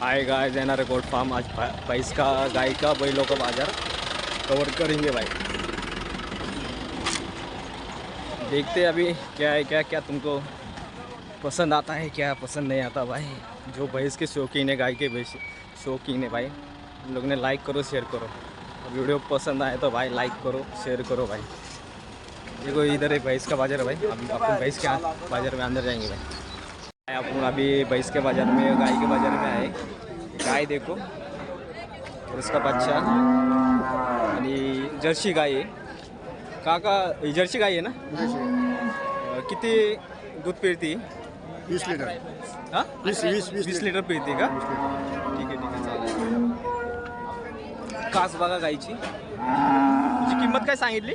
हाय गाय देना goat farm आज भैंस का गाय का बैलों का बाज़ार. कवर करेंगे भाई. देखते हैं अभी क्या है, क्या क्या तुमको पसंद आता है, क्या पसंद नहीं आता भाई. जो भैंस के शौकीन है, गाय के भैंस शौकीन है भाई. उन लोग ने लाइक करो शेयर करो. वीडियो पसंद आए तो भाई लाइक करो शेयर करो भाई. देखो, इधर है भैंस का बाज़ार है भाई. अब अपन भैंस के बाज़ार में अंदर जाएँगे भाई. आपण अभी भैंस के बाजार में गाय के बाजार में आए। गाय देखो और उसका बच्चा आणि जर्सी गाय आहे। काका ही जर्सी गाय आहे ना? अं, किती दूध पिळती? वीस लिटर. हां? वीस वीस वीस वीस लिटर. पिळते का? ठीक आहे ठीक आहे चालेल. कास बघा गायची. तिची किंमत काय सांगितली?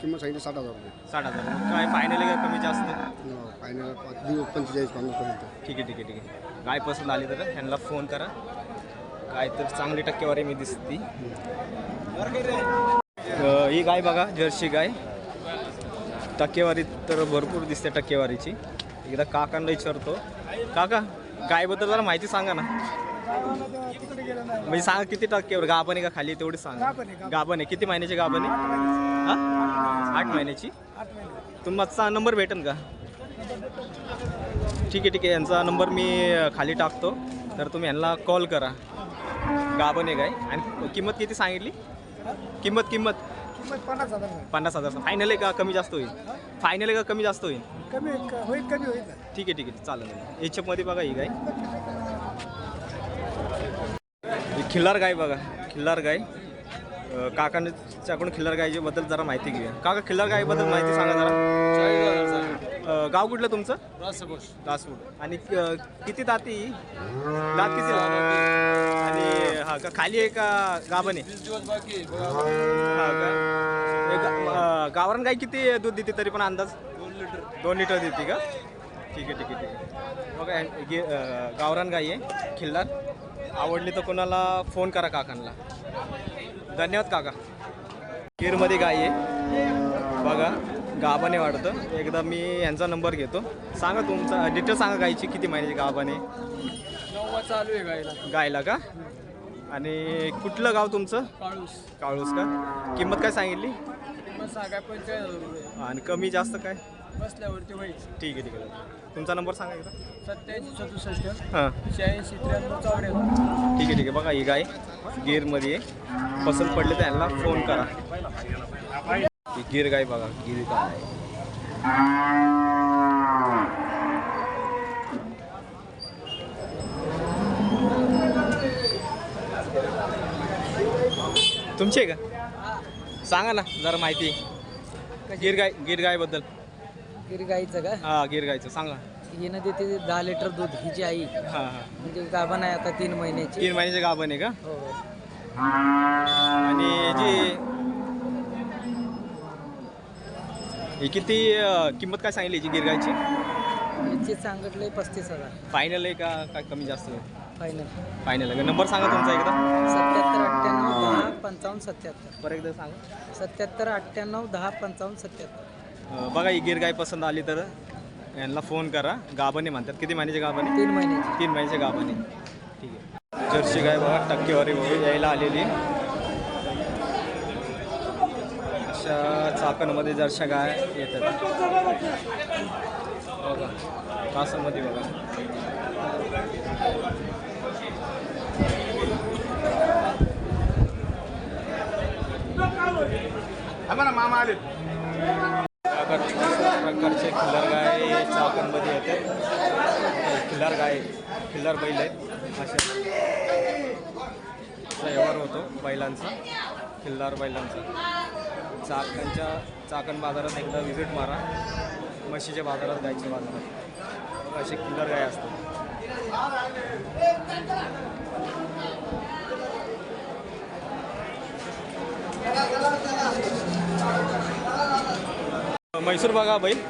किंमत सांगितली साठ हजार रुपये. साठ हजार. मग काय फायनल आहे का कमी जास्त? फायनल दिवस पंचेचाळीस पन्नास पर्यंत. ठीक आहे ठीक आहे ठीक आहे. गाय पसंत आली तर ह्यांना फोन करा. गाय तर चांगली टक्केवारी मी दिसती. अं, ही गाय बघा जर्सी गाय. टक्केवारी तर भरपूर दिसते टक्केवारीची. एकदा काकांना विचारतो. काका गायबद्दल जरा माहिती सांगा ना. म्हणजे सांगा किती टक्केवर गाभण आहे का खाली? तेवढी सांगा. गाभण आहे. किती महिन्याची गाभण आहे? हा? आठ महिन्याची? तुमचा नंबर भेटेल का? ठीक आहे ठीक आहे. यांचा नंबर मी खाली टाकतो. तर तुम्ही यांना कॉल करा. गाभण आहे काय? आणि किंमत किती सांगितली? किंमत किंमत. किंमत पन्नास हजार पन्नास हजार फायनल आहे का? कमी जास्त होईल. फायनल आहे का? कमी जास्त होईल. कमी होईल कमी होईल. ठीक आहे ठीक आहे. चालेल एचएफमध्ये बघा ही गाय. खिल्लार गाय बघा. खिल्लार गाय. काकांच्याकडून खिल्लार गायच्याबद्दल जरा माहिती घेऊया. काका खिल्लार गायबद्दल माहिती सांगा जरा. अ, गाव कुठलं तुमचं? दासपूर आणि किती दाती? दात किती आणि हा का खाली आहे का गाभण आहे? हा का? हे गा- अ, गावरान गाय किती दूध देते तरी पण अंदाज? दोन लिटर देते का? ठीक आहे ठीक आहे ठीक आहे. बघा हे- गे अ, गावरान गाई आहे खिल्लार. आवडली तर कोणाला फोन करा काकांना. धन्यवाद काका. गिरमध्ये गाई आहे. बघा गाभाने वाटतं एकदा मी यांचा नंबर घेतो. सांगा तुमचा डिटेल सांगा गायची किती महिन्याची गाभाने? चालू आहे गायला गायला का? आणि कुठलं गाव तुमचं? काळूस. काळूस का? किंमत काय सांगितली? किंमत सांगा आणि कमी जास्त काय? बसल्यावरती ठीक आहे ठीक आहे. तुमचा नंबर सांगा एकदा. सत्याऐंशी सदुसष्ट हां. शहाऐंशी त्र्याण्णव चौऱ्याण्णव. ठीक आहे ठीक आहे. बघा ही गाय गिरमध्ये आहे. पसंत पडले तर यांना फोन करा. ही गिर गाय बघा गिर गाय. तुमची आहे का? सांगा ना जरा माहिती. गिर गाय गिर गायबद्दल. गिर गाईचं का? हा गिर सांगा हिनं देते दहा लिटर दूध हिची आई. हां हां. म्हणजे गाभण आहे आता तीन महिन्याची. तीन महिन्याचे गाभण आहे का? हो. आणि जी ही किती अं, किंमत काय सांगितली गिरगायची हिची सांगितले पस्तीस हजार. फायनल आहे का काय कमी जास्त फायनल फायनल आहे का? नंबर सांगा तुमचा एकदा. सत्याहत्तर अठ्ठ्याण्णव दहा पंचावन्न सत्याहत्तर. परत एकदा सांगा. सत्याहत्तर अठ्ठ्याण्णव दहा पंचावन्न सत्याहत्तर. बघा ही गिरगाय पसंत आली तर यांना फोन करा. गाभणे म्हणतात. किती महिन्याचे गाभणे? तीन महिन्याची. तीन महिन्याचे गाभणे. ठीक आहे. जर्सी गाय बघा टक्केवारी वगैरे यायला आलेली. अशा चाकणमध्ये जरशा गाय येतात. बघा कासामध्ये बघा. मामा आले प्रकारचे खिल्लार गाय चाकणमध्ये येतात खिल्लार गाय खिल्लार बैल आहेत. असे. व्यवहार होतो बैलांचा खिल्लार बैलांचा. चाकणच्या चाकण बाजारात एकदा व्हिजिट मारा. म्हशीच्या बाजारात गायच्या बाजारात. असे खिल्लार गाय असतात. म्हैसूर बघा बैल.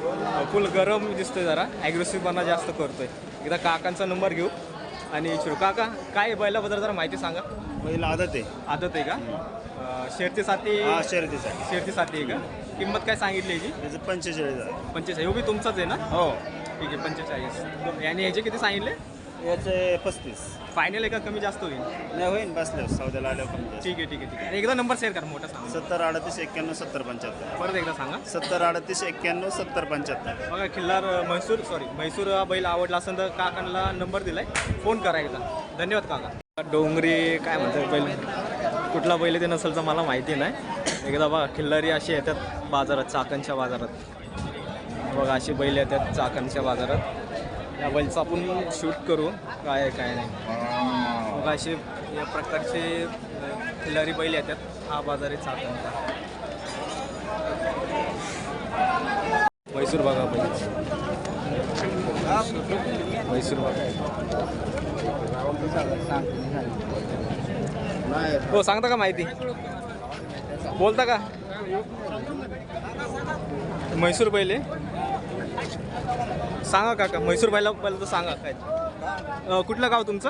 फुल गरम दिसतोय जरा. ॲग्रेसिव्हपणा जास्त करतोय. एकदा काकांचा नंबर घेऊ. आणि विचारू काका काय बैलाबद्दल जरा माहिती सांगा. बैल आदत आहे. आदत आहे का? शेरतीसाठी शर्यतीसाठी शेरतीसाठी आहे का? किंमत काय सांगितली याची? त्याचं पंचेचाळीस पंचेचाळीस. हो बी तुमचाच आहे ना? हो. ठीक आहे पंचेचाळीस. आणि ह्याचे किती सांगितले? याचे पस्तीस. फायनल एका कमी जास्त होईल. नाही होईन बसले सौद्याला आल्यावर कमी जास्त. ठीक आहे ठीक आहे ठीक आहे. आणि एकदा नंबर शेअर करा मोठा सांगा. सत्तर अडतीस एक्क्याण्णव सत्तर पंच्याहत्तर. परत एकदा सांगा. सत्तर अडतीस एक्क्याण्णव सत्तर पंच्याहत्तर. बघा खिल्लार अ, म्हैसूर सॉरी म्हैसूर हा बैल आवडला असेल तर काकांना नंबर दिलाय. फोन करा एकदा. धन्यवाद काका. डोंगरी काय म्हणतात बैल? कुठला बैल आहे ते नसेल तर मला माहिती नाही. एकदा बघा खिल्लारी अशी येतात बाजारात चाकणच्या बाजारात. बघा अशी बैल येतात चाकणच्या बाजारात. या बैलचं आपण शूट करू. काय आहे काय नाही. बघा असे या प्रकारचे अ, खिल्लारी बैल येतात. हा बाजार आहे चाकणचा म्हैसूर बघा बैल. म्हैसूर बघा हो सांगता का माहिती? बोलता का? म्हैसूर पहिले सांगा काका म्हैसूर पहिला पहिलं तर सांगा काय. अं, कुठलं गाव तुमचं?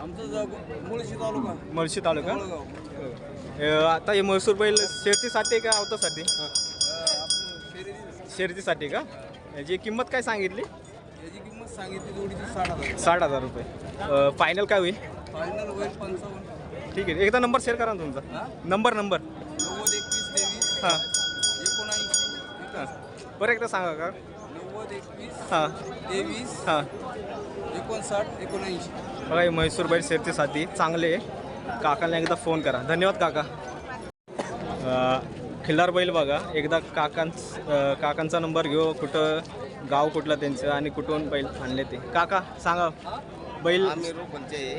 आमचं मुळशी तालुका. मळशी तालुका? अं, आता हे म्हैसूर बैल शेतीसाठी का अवतासाठी शेतीसाठी का? याची किंमत काय सांगितली? याची किंमत सांगितली जोडीची साठ हजार. साठ हजार रुपये. फायनल काय होईल? फायनल होईल पंचावन्न. ठीक आहे एकदा नंबर शेअर करा ना तुमचा. Number number. नव्वद एकवीस तेवीस हां. एकोणऐंशी हां बरं एकदा सांगा का? नव्वद एकवीस हां. तेवीस हां. एकोणसाठ एकोणऐंशी. बघा हे म्हैसूर बैल शेतीसाठी चांगले आहे. काकाला एकदा फोन करा. धन्यवाद काका. अं, खिल्लार बैल बघा. एकदा काकांच अं, काकांचा नंबर घेऊ. कुठं गाव कुठलं त्यांचं आणि कुठून बैल आणले ते. काका सांगा. बैल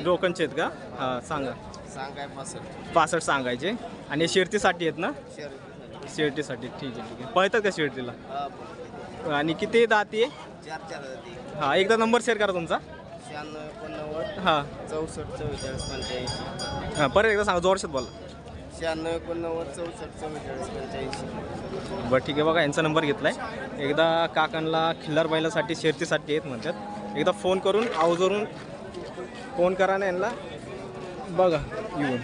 रोकणचे आहेत का? हां सांगा. सांगाय पासष्ट. पासष्ट सांगायचे. आणि हे शिर्तीसाठी आहेत ना? शिर्तीसाठी ठीक आहे ठीक आहे. पळतात का शिर्तीला आणि किती दाती आहे? चार चार हां एकदा नंबर शेअर करा तुमचा. शहाण्णव एकोणनव्वद हां. चौसष्ट चव्वेचाळीस पंच्याऐंशी. हां परत एकदा सांगा जोरशात बोला. शहाण्णव एकोणनव्वद चौसष्ट चव्वेचाळीस पंच्याऐंशी. बरं ठीक आहे बघा यांचा नंबर घेतला आहे एकदा काकांना खिल्लार बैलासाठी शेतीसाठी येत म्हणतात. एकदा फोन करून आवर्जून फोन करा ना यांना. बघा येऊन.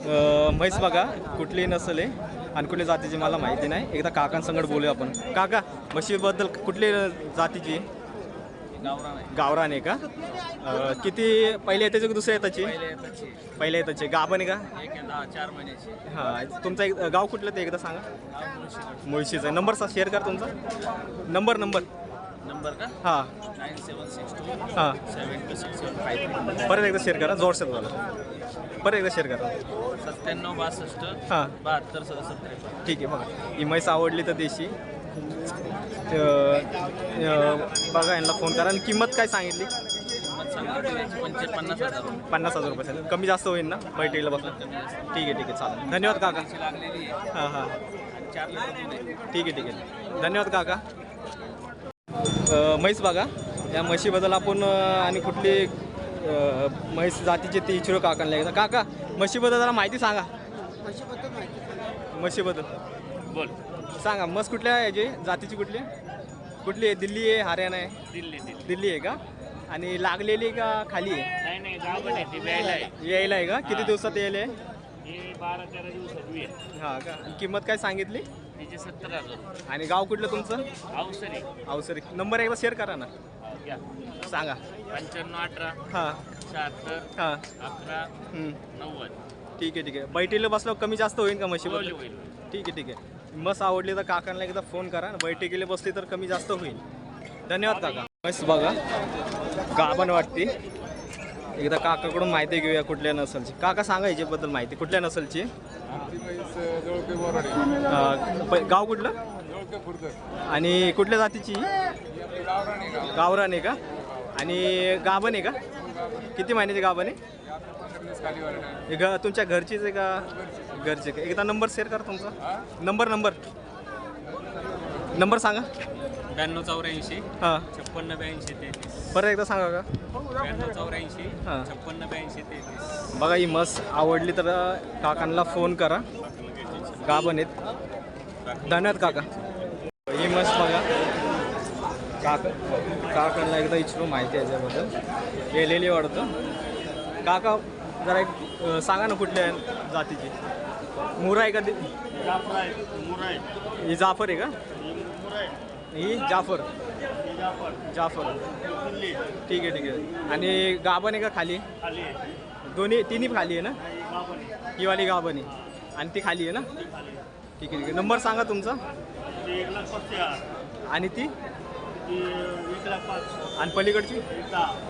अं, म्हैस बघा कुठली नसल आहे? आणि कुठल्या जातीची मला माहिती नाही. एकदा काकांसंगत बोलूया आपण. काका म्हशीबद्दल कुठली जातीची? गावरान आहे. का? अं, किती पहिल्या येताची की दुसऱ्या येताची? पहिल्या येताची. गाभण आहे का? चार महिन्याची. हां तुमचा एक गाव कुठलं ते एकदा सांगा. मुळशीचं. आहे नंबर शेअर करा तुमचा. Number number. नंबर का? हां. नाईन सेवन सिक्स टू हां. Seven two six seven five परत एकदा शेअर करा. जोरसेल मला परत एकदा शेअर करा. सत्त्याण्णव बासष्ट हां. बहात्तर सदुसष्ट त्रेपन्न ठीक आहे बघा. ही म्हैस आवडली तर देशी. अं, अं, बघा यांना फोन करा. आणि किंमत काय सांगितली? किंमत सांगितली याची पंचे पन्नास हजार. रुपये पन्नास हजार रुपये सांगितलं. कमी जास्त होईल ना? बैठकीला बसलं ठीक आहे ठीक आहे. चालेल. धन्यवाद काका. लागलेली आहे. हां हां. चार लिटर दूध आहे. ठीक आहे ठीक आहे. धन्यवाद काका. अ, म्हैस बघा. या म्हशीबद्दल आपण अ, आणि कुठली म्हैस जातीची ती इचरो काकांना एकदा. काका म्हशीबद्दल जरा माहिती सांगा. म्हशीबद्दल बोल. सांगा म्हस कुठल्या आहे याची? जातीची कुठली? कुठली आहे? दिल्ली आहे हरियाणा आहे? दिल्ली दिल्ली. दिल्ली आहे का? आणि लागलेली आहे का खाली आहे? नाही नाही गाव आहे ती व्यायला आहे. यायला आहे का? किती दिवसात यायला आहे हे बारा तेरा दिवसात वी आहे हां का? आणि किंमत काय सांगितली? तिचे सत्तर हजार. आणि गाव कुठलं तुमचं? अवसरी अवसरी नंबर एकदा शेअर करा ना. घ्या सांगा. पंच्याण्णव अठरा हां. शहात्तर हां. अकरा हम्म. नव्वद. ठीक आहे ठीक आहे. बैठीला बसल्यावर कमी जास्त होईल का म्हशीबद्दल? होईल ठीक आहे ठीक आहे. मस आवडली तर काकांना एकदा फोन करा. बैठकीला बसली तर कमी जास्त होईल. धन्यवाद काका. मस्त बघा. गाभण वाटते. एकदा काकाकडून माहिती घेऊया कुठल्या नसलची. काका सांगा याच्याबद्दल माहिती. कुठल्या नसलची? गाव कुठलं? आणि कुठल्या जातीची? गावरान आहे का? आणि गाभण आहे का? किती महिन्याची गाभण आहे? हे घ तुमच्या घरचीच आहे का? घरचे का? एकदा नंबर शेअर करा तुमचा. Number number. नंबर सांगा. ब्याण्णव चौऱ्याऐंशी हां. छप्पन्न ब्याऐंशी तेहतीस. परत एकदा सांगा का? ब्याण्णव चौऱ्याऐंशी हां. छप्पन्न ब्याऐंशी तेहतीस. बघा ही मस आवडली तर काकांना फोन करा. गाभण आहेत. धन्यवाद काका. ही मस बघा. काका काकांना एकदा इच्छू माहिती आहे याच्याबद्दल. गेलेली वाटतं. काका जरा एक सांगा ना कुठल्या जातीची. मुरा आहे का ती? ही जाफर आहे का? ही जाफर. जाफर. ठीक आहे ठीक आहे. आणि गाभण आहे का खाली? दोन्ही तिन्ही खाली आहे ना? ही वाली गाभण आहे. आणि ती खाली आहे ना? ठीक आहे ठीक आहे. नंबर सांगा तुमचा. आणि ती? आणि पलीकडची?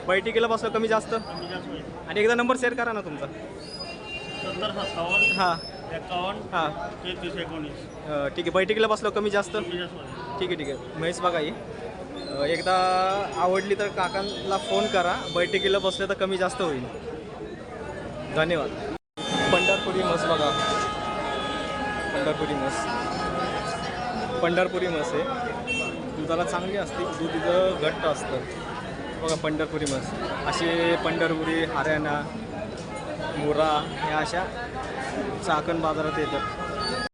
बैठकीला बसलं कमी जास्त. आणि एकदा नंबर शेअर करा ना तुमचा. हां. एकावन्न. हां. ठीक आहे. बैठकीला बसलो कमी जास्त. ठीक आहे ठीक आहे. म्हैस बघा ही. एकदा आवडली तर काकांना फोन करा. बैठकीला बसले तर कमी जास्त होईल. धन्यवाद. पंढरपुरी मस बघा. पंढरपुरी मस. पंढरपुरी मस आहे. दुधाला चांगली असते दूध तिथं घट्ट असतं. बघा पंढरपुरी मस असे पंढरपुरी हरियाणा मुरा ह्या अशा चाकण बाजारात येतात.